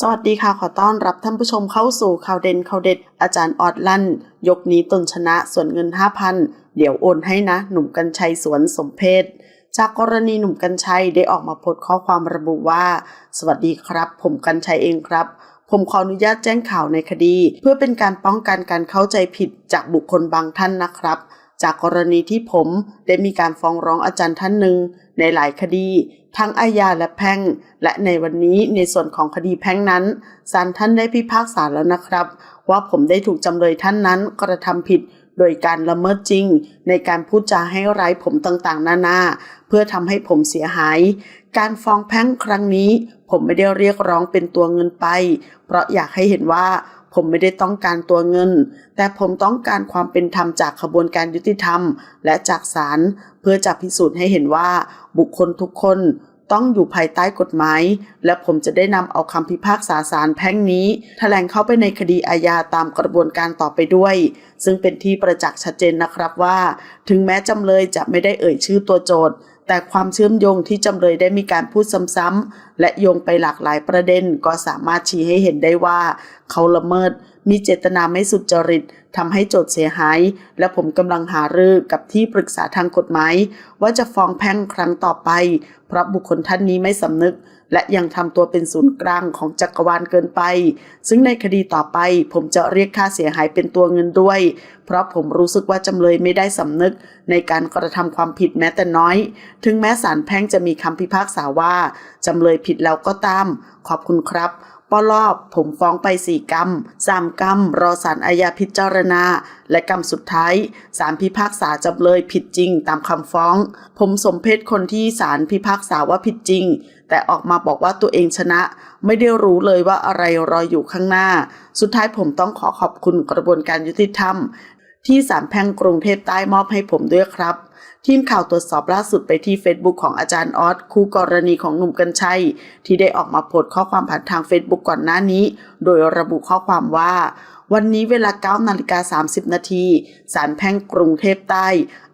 สวัสดีค่ะ ขอต้อนรับท่านผู้ชมเข้าสู่ข่าวเด่นข่าวเด็ด อาจารย์ออดลั่น ยกนี้ตนชนะส่วนเงิน 5,000 เดี๋ยวโอนให้นะ หนุ่มกัญชัยสวนสมเพศจากกรณีหนุ่มกัญชัยได้ออกมาโพสต์ข้อความระบุว่า สวัสดีครับ ผมกัญชัยเองครับ ผมขออนุญาตแจ้งข่าวในคดี เพื่อเป็นการป้องกันการเข้าใจผิดจากบุคคลบางท่านนะครับ จากกรณีที่ผมได้มีการฟ้องร้องอาจารย์ท่านหนึ่งในหลายคดี ทั้งอาญาและแพ่ง และในวันนี้ในส่วนของคดีแพ่งนั้นศาลท่านได้พิพากษาแล้วนะครับ ว่าผมได้ถูกจำเลยท่านนั้นกระทำผิดโดยการละเมิดจริง ในการพูดจาให้ร้ายผมต่างๆ นานา เพื่อทำให้ผมเสียหาย การฟ้องแพ่งครั้งนี้ ผมไม่ได้เรียกร้องเป็นตัวเงินไป เพราะอยากให้เห็นว่า ผมไม่ได้ต้องการตัวเงิน แต่ผมต้องการความเป็นธรรมจากขบวนการยุติธรรม และจากศาลเพื่อจะพิสูจน์ให้เห็นว่าบุคคลทุกคนต้องอยู่ภายใต้กฎหมาย และผมจะได้นำเอาคำพิพากษาศาลแพ่งนี้แถลงเข้าไปในคดีอาญาตามกระบวนการต่อไปด้วย ซึ่งเป็นที่ประจักษ์ชัดเจนนะครับว่า ถึงแม้จำเลยจะไม่ได้เอ่ยชื่อตัวโจทย์แต่ความเชื่อมโยงที่จำเลยได้มีการพูดซ้ำๆและโยงไปหลากหลายประเด็นก็สามารถชี้ให้เห็นได้ว่าเขาละเมิด มีเจตนาไม่สุจริตทำให้โจทย์เสียหาย และผมกำลังหารือกับที่ปรึกษาทางกฎหมาย ว่าจะฟ้องแพ่งครั้งต่อไป เพราะบุคคลท่านนี้ไม่สำนึก และยังทำตัวเป็นศูนย์กลางของจักรวาลเกินไป ซึ่งในคดีต่อไป ผมจะเรียกค่าเสียหายเป็นตัวเงินด้วย เพราะผมรู้สึกว่าจำเลยไม่ได้สำนึก ในการกระทำความผิดแม้แต่น้อย ถึงแม้ศาลแพ่งจะมีคำพิพากษาว่าจำเลยผิดแล้วก็ตาม ขอบคุณครับปลอบ ผมฟ้องไปสี่กรรมสามกรรม รอสารอาญาพิจารณา และกรรมสุดท้ายศาลพิพากษาจำเลยผิดจริงตามคำฟ้อง ผมสมเพศคนที่ศาลพิพากษาว่าผิดจริง แต่ออกมาบอกว่าตัวเองชนะ ไม่ได้รู้เลยว่าอะไรรออยู่ข้างหน้า สุดท้ายผมต้องขอขอบคุณกระบวนการยุติธรรม ที่ศาลแพ่งกรุงเทพใต้มอบให้ผมด้วยครับ ทีมข่าวตรวจสอบล่าสุดไปที่ Facebook ของอาจารย์ออสคู่กรณีของหนุ่มกัญชัย ที่ได้ออกมาโพสต์ข้อความผ่านทาง Facebook ก่อนหน้านี้ โดยระบุข้อความว่า วันนี้เวลา9นาฬิกา30 นาทีศาลแพ่งกรุงเทพใต้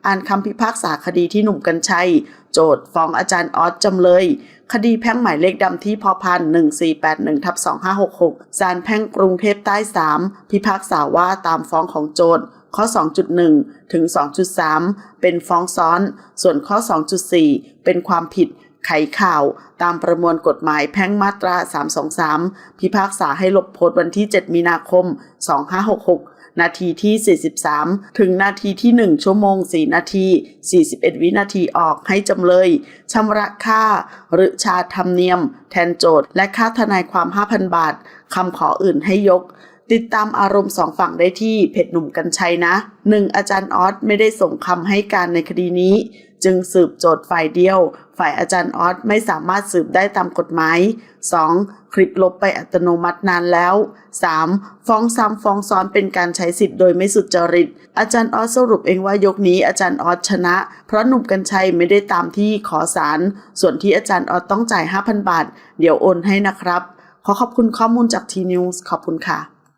อ่านคำพิพากษาคดีที่หนุ่มกัญชัย โจทย์ฟ้องอาจารย์ออสจำเลย คดีแพ่งหมายเลขดำที่พพัน1481ทับ2566ศาลแพ่งกรุงเทพใต้ 3 พิพากษาว่าตามฟ้องของโจทย์ ข้อ 2.1 ถึง 2.3 เป็นฟ้องซ้อน ส่วนข้อ 2.4 เป็นความผิดไขข่าวตามประมวลกฎหมายแพ่งมาตรา 323 พิพากษาให้ลบโพสต์วันที่ 7 มีนาคม 2566 นาทีที่ 43 ถึงนาทีที่ 1 ชั่วโมง 4 นาที 41 วินาทีออกให้จำเลยชำระค่า หรือชาธรรมเนียม แทนโจทย์ และค่าทนายความ 5,000 บาท คำขออื่นให้ยก ติดตามอารมณ์สองฝั่งได้ที่เพจหนุ่มกัญชัยนะ 1. อาจารย์ออสไม่ได้ส่งคำให้การในคดีนี้ จึงสืบโจทย์ฝ่ายเดียว ฝ่ายอาจารย์ออสไม่สามารถสืบได้ตามกฎหมาย 2. คลิปลบไปอัตโนมัตินานแล้ว 3. ฟ้องซ้ำฟ้องซ้อนเป็นการใช้สิทธิ์โดยไม่สุจริต อาจารย์ออสสรุปเองว่ายกนี้อาจารย์ออสชนะ เพราะหนุ่มกัญชัยไม่ได้ตามที่ขอสารส่วนที่อาจารย์ออสต้องจ่าย 5,000 บาท เดี๋ยวโอนให้นะครับ ขอขอบคุณข้อมูลจากทีนิวส์ขอบคุณค่ะ